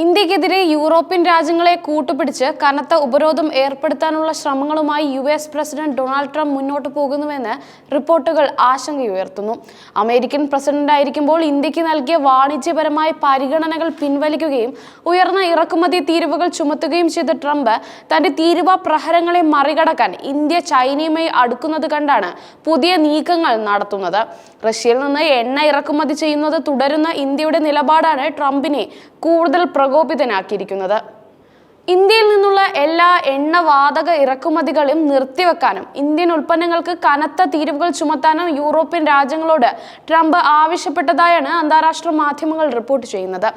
ഇന്ത്യക്കെതിരെ യൂറോപ്യൻ രാജ്യങ്ങളെ കൂട്ടുപിടിച്ച് കനത്ത ഉപരോധം ഏർപ്പെടുത്താനുള്ള ശ്രമങ്ങളുമായി U S president Donald Trump മുന്നോട്ട് പോകുന്നുവെന്ന് റിപ്പോർട്ടുകൾ ആശങ്കയുയർത്തുന്നു. അമേരിക്കൻ പ്രസിഡന്റായിരിക്കുമ്പോൾ ഇന്ത്യയ്ക്ക് നൽകിയ വാണിജ്യപരമായ പരിഗണനകൾ പിൻവലിക്കുകയും ഉയർന്ന ഇറക്കുമതി തീരുവകൾ ചുമത്തുകയും ചെയ്ത ട്രംപ് തന്റെ തീരുവ പ്രഹരങ്ങളെ മറികടക്കാൻ ഇന്ത്യ ചൈനയുമായി അടുക്കുന്നത് കണ്ടാണ് പുതിയ നീക്കങ്ങൾ നടത്തുന്നത്. റഷ്യയിൽ നിന്ന് എണ്ണ ഇറക്കുമതി ചെയ്യുന്നത് തുടരുന്ന ഇന്ത്യയുടെ നിലപാടാണ് ട്രംപിനെ കൂടുതൽ പ്രകോപിതനാക്കിയിരിക്കുന്നത്. ഇന്ത്യയിൽ നിന്നുള്ള എല്ലാ എണ്ണവാതക ഇറക്കുമതികളും നിർത്തിവെക്കാനും ഇന്ത്യൻ ഉൽപ്പന്നങ്ങൾക്ക് കനത്ത തീരുവകൾ ചുമത്താനും യൂറോപ്യൻ രാജ്യങ്ങളോട് ട്രംപ് ആവശ്യപ്പെട്ടതായാണ് അന്താരാഷ്ട്ര മാധ്യമങ്ങൾ റിപ്പോർട്ട് ചെയ്യുന്നത്.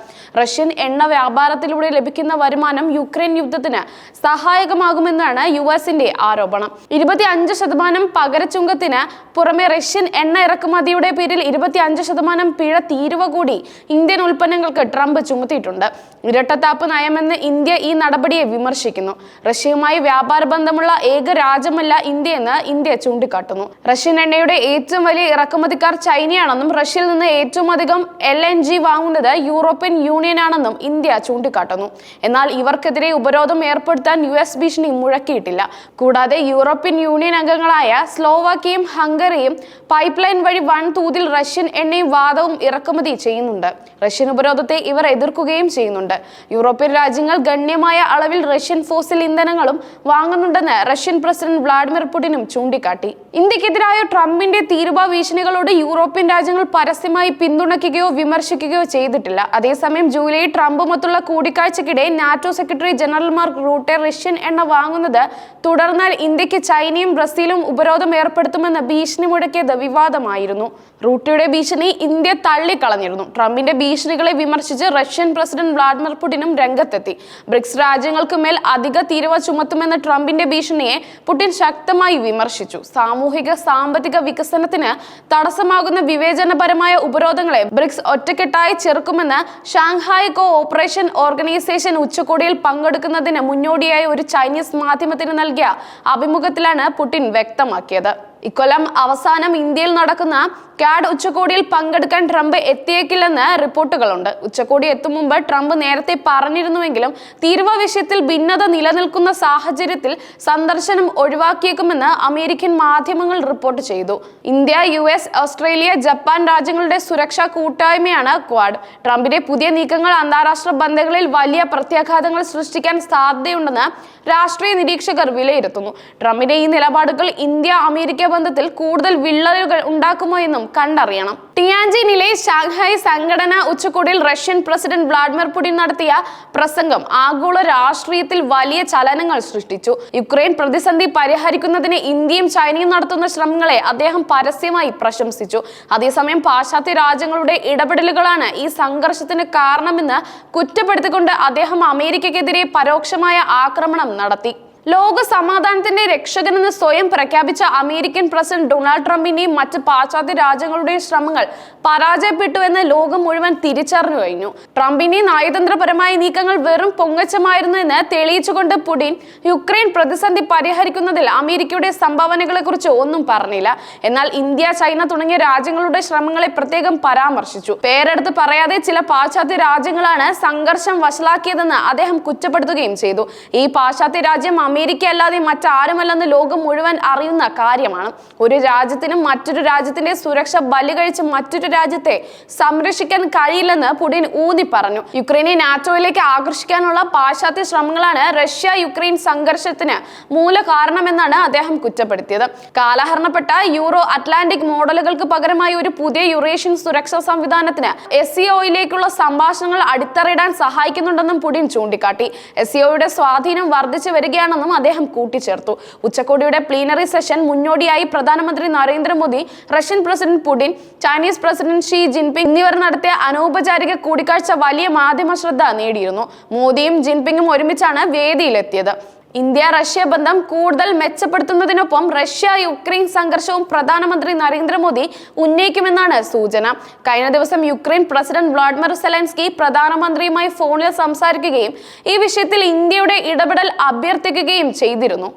റഷ്യൻ എണ്ണ വ്യാപാരത്തിലൂടെ ലഭിക്കുന്ന വരുമാനം യുക്രൈൻ യുദ്ധത്തിന് സഹായകമാകുമെന്നാണ് യു എസിന്റെ ആരോപണം. ഇരുപത്തി അഞ്ച് ശതമാനം പകരച്ചുങ്കത്തിന് പുറമെ റഷ്യൻ എണ്ണ ഇറക്കുമതിയുടെ പേരിൽ ഇരുപത്തി അഞ്ച് ശതമാനം പിഴ തീരുവ കൂടി ഇന്ത്യൻ ഉൽപ്പന്നങ്ങൾക്ക് ട്രംപ് ചുമത്തിയിട്ടുണ്ട്. ഇരട്ടത്താപ്പ് നയമെന്ന് ഇന്ത്യ ഈ നടപടിയെ വിമർശിക്കുന്നു. റഷ്യയുമായി വ്യാപാര ബന്ധമുള്ള ഏക രാജ്യമല്ല ഇന്ത്യയെന്ന് ഇന്ത്യ ചൂണ്ടിക്കാട്ടുന്നു. റഷ്യൻ എണ്ണയുടെ ഏറ്റവും വലിയ ഇറക്കുമതിക്കാർ ചൈനയാണെന്നും റഷ്യയിൽ നിന്ന് ഏറ്റവും അധികം എൽ എൻ ജി വാങ്ങുന്നത് യൂറോപ്യൻ യൂണിയനാണെന്നും ഇന്ത്യ ചൂണ്ടിക്കാട്ടുന്നു. എന്നാൽ ഇവർക്കെതിരെ ഉപരോധം ഏർപ്പെടുത്താൻ യു എസ് ഭീഷണി മുഴക്കിയിട്ടില്ല. കൂടാതെ യൂറോപ്യൻ യൂണിയൻ അംഗങ്ങളായ സ്ലോവാക്കിയയും ഹംഗറിയും പൈപ്പ് ലൈൻ വഴി വൻതോതിൽ റഷ്യൻ എണ്ണയും വാദവും ഇറക്കുമതി ചെയ്യുന്നുണ്ട്. റഷ്യൻ ഉപരോധത്തെ ഇവർ എതിർക്കുകയും ചെയ്യുന്നുണ്ട്. യൂറോപ്യൻ രാജ്യങ്ങൾ ഗണ്യമായ അളവിൽ റഷ്യൻ ഫോസിൽ ഇന്ധനങ്ങളും വാങ്ങുന്നുണ്ടെന്ന് റഷ്യൻ പ്രസിഡന്റ് വ്ളാഡിമിർ പുടിനും ചൂണ്ടിക്കാട്ടി. ഇന്ത്യക്കെതിരായ ട്രംപിന്റെ തീരുവ ഭീഷണികളോട് യൂറോപ്യൻ രാജ്യങ്ങൾ പരസ്യമായി പിന്തുണയ്ക്കുകയോ വിമർശിക്കുകയോ ചെയ്തിട്ടില്ല. അതേസമയം ജൂലൈ ട്രംപുമൊത്തുള്ള കൂടിക്കാഴ്ചക്കിടെ NATO secretary general Mark Rutte Russian എണ്ണ വാങ്ങുന്നത് തുടർന്നാൽ ഇന്ത്യയ്ക്ക് ചൈനയും ബ്രസീലും ഉപരോധം ഏർപ്പെടുത്തുമെന്ന് ഭീഷണി മുടക്കിയത് വിവാദമായിരുന്നു. റൂട്ടിയുടെ ഭീഷണി ഇന്ത്യ തള്ളിക്കളഞ്ഞിരുന്നു. ട്രംപിന്റെ ഭീഷണികളെ വിമർശിച്ച് റഷ്യൻ പ്രസിഡന്റ് വ്ളാഡിമിർ പുടിനും രംഗത്തെത്തി. ബ്രിക്സ് രാജ്യങ്ങൾക്ക് മേൽ അധിക തീരുവ ചുമത്തുമെന്ന ട്രംപിന്റെ ഭീഷണിയെ പുടിൻ ശക്തമായി വിമർശിച്ചു. സാമൂഹിക സാമ്പത്തിക വികസനത്തിന് തടസ്സമാകുന്ന വിവേചനപരമായ ഉപരോധങ്ങളെ ബ്രിക്സ് ഒറ്റക്കെട്ടായി ചെറുക്കുമെന്ന് ഷാങ്ഹായ് കോ ഓപ്പറേഷൻ ഓർഗനൈസേഷൻ ഉച്ചകോടിയിൽ പങ്കെടുക്കുന്നതിന് മുന്നോടിയായി ഒരു ചൈനീസ് മാധ്യമത്തിന് നൽകിയ അഭിമുഖത്തിലാണ് പുടിൻ വ്യക്തമാക്കിയത്. ഇക്കൊല്ലം അവസാനം ഇന്ത്യയിൽ നടക്കുന്ന കാഡ് ഉച്ചകോടിയിൽ പങ്കെടുക്കാൻ ട്രംപ് എത്തിയേക്കില്ലെന്ന് റിപ്പോർട്ടുകളുണ്ട്. ഉച്ചകോടി എത്തും മുമ്പ് ട്രംപ് നേരത്തെ പറഞ്ഞിരുന്നുവെങ്കിലും തീരുവ വിഷയത്തിൽ ഭിന്നത നിലനിൽക്കുന്ന സാഹചര്യത്തിൽ സന്ദർശനം ഒഴിവാക്കിയേക്കുമെന്ന് അമേരിക്കൻ മാധ്യമങ്ങൾ റിപ്പോർട്ട് ചെയ്തു. India U S Australia Japan രാജ്യങ്ങളുടെ സുരക്ഷാ കൂട്ടായ്മയാണ് ക്വാഡ്. ട്രംപിന്റെ പുതിയ നീക്കങ്ങൾ അന്താരാഷ്ട്ര ബന്ധങ്ങളിൽ വലിയ പ്രത്യാഘാതങ്ങൾ സൃഷ്ടിക്കാൻ സാധ്യതയുണ്ടെന്ന് രാഷ്ട്രീയ നിരീക്ഷകർ വിലയിരുത്തുന്നു. ട്രംപിന്റെ ഈ നിലപാടുകൾ ഇന്ത്യ അമേരിക്ക ബന്ധത്തിൽ കൂടുതൽ വിള്ളലുകൾ ഉണ്ടാക്കുമോ എന്നും കണ്ടറിയണം. ടിയാൻജിനിലെ ഷാങ്ഹായ് സംഘടന ഉച്ചകോടിയിൽ റഷ്യൻ പ്രസിഡന്റ് വ്ളാഡിമിർ പുടിൻ നടത്തിയ പ്രസംഗം ആഗോള രാഷ്ട്രീയത്തിൽ വലിയ ചലനങ്ങൾ സൃഷ്ടിച്ചു. യുക്രൈൻ പ്രതിസന്ധി പരിഹരിക്കുന്നതിന് ഇന്ത്യയും ചൈനയും നടത്തുന്ന ശ്രമങ്ങളെ അദ്ദേഹം പരസ്യമായി പ്രശംസിച്ചു. അതേസമയം പാശ്ചാത്യ രാജ്യങ്ങളുടെ ഇടപെടലുകളാണ് ഈ സംഘർഷത്തിന് കാരണമെന്ന് കുറ്റപ്പെടുത്തിക്കൊണ്ട് അദ്ദേഹം അമേരിക്കക്കെതിരെ പരോക്ഷമായ ആക്രമണം നടത്തി. ലോക സമാധാനത്തിന്റെ രക്ഷകനെന്ന് സ്വയം പ്രഖ്യാപിച്ച അമേരിക്കൻ പ്രസിഡന്റ് ഡൊണാൾഡ് ട്രംപിന്റെയും മറ്റ് പാശ്ചാത്യ രാജ്യങ്ങളുടെയും ശ്രമങ്ങൾ പരാജയപ്പെട്ടു പരാജയപ്പെട്ടുവെന്ന് ലോകം മുഴുവൻ തിരിച്ചറിഞ്ഞു കഴിഞ്ഞു. ട്രംപിന്റെ നയതന്ത്രപരമായ നീക്കങ്ങൾ വെറും പൊങ്ങച്ചമായിരുന്നു എന്ന് തെളിയിച്ചുകൊണ്ട് പുടിൻ യുക്രൈൻ പ്രതിസന്ധി പരിഹരിക്കുന്നതിൽ അമേരിക്കയുടെ സംഭാവനകളെ കുറിച്ച് ഒന്നും പറഞ്ഞില്ല. എന്നാൽ ഇന്ത്യ ചൈന തുടങ്ങിയ രാജ്യങ്ങളുടെ ശ്രമങ്ങളെ പ്രത്യേകം പരാമർശിച്ചു. പേരെടുത്ത് പറയാതെ ചില പാശ്ചാത്യ രാജ്യങ്ങളാണ് സംഘർഷം വഷളാക്കിയതെന്ന് അദ്ദേഹം കുറ്റപ്പെടുത്തുകയും ചെയ്തു. ഈ പാശ്ചാത്യ രാജ്യം അമേരിക്ക അല്ലാതെ മറ്റാരുമല്ലെന്ന് ലോകം മുഴുവൻ അറിയുന്ന കാര്യമാണ്. ഒരു രാജ്യത്തിനും മറ്റൊരു രാജ്യത്തിന്റെ സുരക്ഷ ബലി കഴിച്ച് മറ്റൊരു രാജ്യത്തെ സംരക്ഷിക്കാൻ കഴിയില്ലെന്ന് പുടിൻ ഊന്നി പറഞ്ഞു. യുക്രൈനെ നാറ്റോയിലേക്ക് ആകർഷിക്കാനുള്ള പാശ്ചാത്യ ശ്രമങ്ങളാണ് റഷ്യ യുക്രൈൻ സംഘർഷത്തിന് മൂല കാരണമെന്നാണ് അദ്ദേഹം കുറ്റപ്പെടുത്തിയത്. കാലഹരണപ്പെട്ട യൂറോ അറ്റ്ലാന്റിക് മോഡലുകൾക്ക് പകരമായി ഒരു പുതിയ യുറേഷ്യൻ സുരക്ഷാ സംവിധാനത്തിന് എസ് സിഒയിലേക്കുള്ള സംഭാഷണങ്ങൾ അടിത്തറയിടാൻ സഹായിക്കുന്നുണ്ടെന്നും പുടിൻ ചൂണ്ടിക്കാട്ടി. എസ് സിഒയുടെ സ്വാധീനം വർദ്ധിച്ചു വരികയാണെന്നും അദ്ദേഹം കൂട്ടിച്ചേർത്തു. ഉച്ചകോടിയുടെ പ്ലീനറി സെഷൻ മുന്നോടിയായി പ്രധാനമന്ത്രി Narendra Modi Russian president Putin Chinese president Xi Jinping എന്നിവർ നടത്തിയ അനൗപചാരിക കൂടിക്കാഴ്ച വലിയ മാധ്യമ ശ്രദ്ധ നേടിയിരുന്നു. മോദിയും ജിൻപിങ്ങും ഒരുമിച്ചാണ് വേദിയിലെത്തിയത്. ഇന്ത്യ റഷ്യ ബന്ധം കൂടുതൽ മെച്ചപ്പെടുത്തുന്നതിനൊപ്പം റഷ്യ യുക്രൈൻ സംഘർഷവും പ്രധാനമന്ത്രി നരേന്ദ്രമോദി ഉന്നയിക്കുമെന്നാണ് സൂചന. കഴിഞ്ഞ ദിവസം യുക്രൈൻ പ്രസിഡന്റ് വ്ളാഡിമിർ സെലൻസ്കി പ്രധാനമന്ത്രിയുമായി ഫോണിൽ സംസാരിക്കുകയും ഈ വിഷയത്തിൽ ഇന്ത്യയുടെ ഇടപെടൽ അഭ്യർത്ഥിക്കുകയും ചെയ്തിരുന്നു.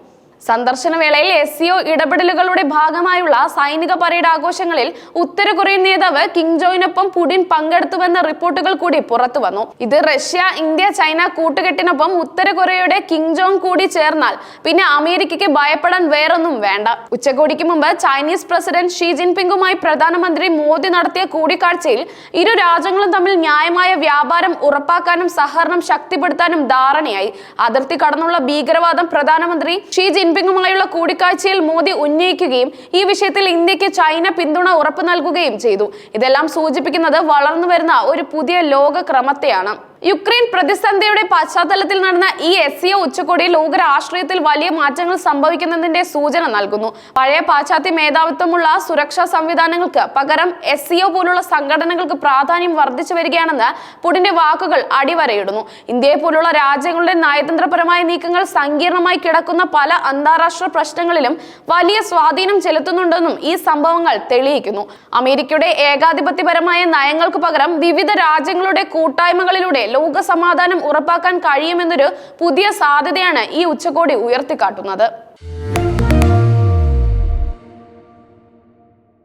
സന്ദർശന വേളയിൽ എസ് സിഒ ഇടപെടലുകളുടെ ഭാഗമായുള്ള സൈനിക പരേഡ് ആഘോഷങ്ങളിൽ ഉത്തര കൊറിയൻ നേതാവ് കിങ് ജോയിനൊപ്പം പുടിൻ പങ്കെടുത്തുവെന്ന റിപ്പോർട്ടുകൾ കൂടി പുറത്തു വന്നു. ഇത് റഷ്യ ഇന്ത്യ ചൈന കൂട്ടുകെട്ടിനൊപ്പം ഉത്തര കൊറിയയുടെ കിങ് ജോങ് കൂടി ചേർന്നാൽ പിന്നെ അമേരിക്കയ്ക്ക് ഭയപ്പെടാൻ വേറൊന്നും വേണ്ട. ഉച്ചകോടിക്ക് മുമ്പ് ചൈനീസ് പ്രസിഡന്റ് ഷീ ജിൻപിങ്ങുമായി പ്രധാനമന്ത്രി മോദി നടത്തിയ കൂടിക്കാഴ്ചയിൽ ഇരു രാജ്യങ്ങളും തമ്മിൽ ന്യായമായ വ്യാപാരം ഉറപ്പാക്കാനും സഹകരണം ശക്തിപ്പെടുത്താനും ധാരണയായി. അതിർത്തി കടന്നുള്ള ഭീകരവാദം പ്രധാനമന്ത്രി ഷീ ജിൻപിങ്ങുമായുള്ള കൂടിക്കാഴ്ചയിൽ മോദി ഉന്നയിക്കുകയും ഈ വിഷയത്തിൽ ഇന്ത്യയ്ക്ക് ചൈന പിന്തുണ ഉറപ്പു നൽകുകയും ചെയ്തു. ഇതെല്ലാം സൂചിപ്പിക്കുന്നത് വളർന്നു വരുന്ന ഒരു പുതിയ ലോകക്രമത്തെയാണ്. യുക്രൈൻ പ്രതിസന്ധിയുടെ പശ്ചാത്തലത്തിൽ നടന്ന ഈ എസ് സി ഉച്ചകോടി ലോകരാഷ്ട്രീയത്തിൽ വലിയ മാറ്റങ്ങൾ സംഭവിക്കുന്നതിന്റെ സൂചന നൽകുന്നു. പഴയ പാശ്ചാത്യ മേധാവിത്വമുള്ള സുരക്ഷാ സംവിധാനങ്ങൾക്ക് പകരം എസ് സിഒ പോലുള്ള സംഘടനകൾക്ക് പ്രാധാന്യം വർദ്ധിച്ചു വരികയാണെന്ന് പുടിന്റെ വാക്കുകൾ അടിവരയിടുന്നു. ഇന്ത്യയെ പോലുള്ള രാജ്യങ്ങളുടെ നയതന്ത്രപരമായ നീക്കങ്ങൾ സങ്കീർണമായി കിടക്കുന്ന പല അന്താരാഷ്ട്ര പ്രശ്നങ്ങളിലും വലിയ സ്വാധീനം ചെലുത്തുന്നുണ്ടെന്നും ഈ സംഭവങ്ങൾ തെളിയിക്കുന്നു. അമേരിക്കയുടെ ഏകാധിപത്യപരമായ നയങ്ങൾക്ക് പകരം വിവിധ രാജ്യങ്ങളുടെ കൂട്ടായ്മകളിലൂടെ ലോക സമാധാനം ഉറപ്പാക്കാൻ കഴിയുമെന്നൊരു പുതിയ സാധ്യതയാണ് ഈ ഉച്ചകോടി ഉയർത്തിക്കാട്ടുന്നത്.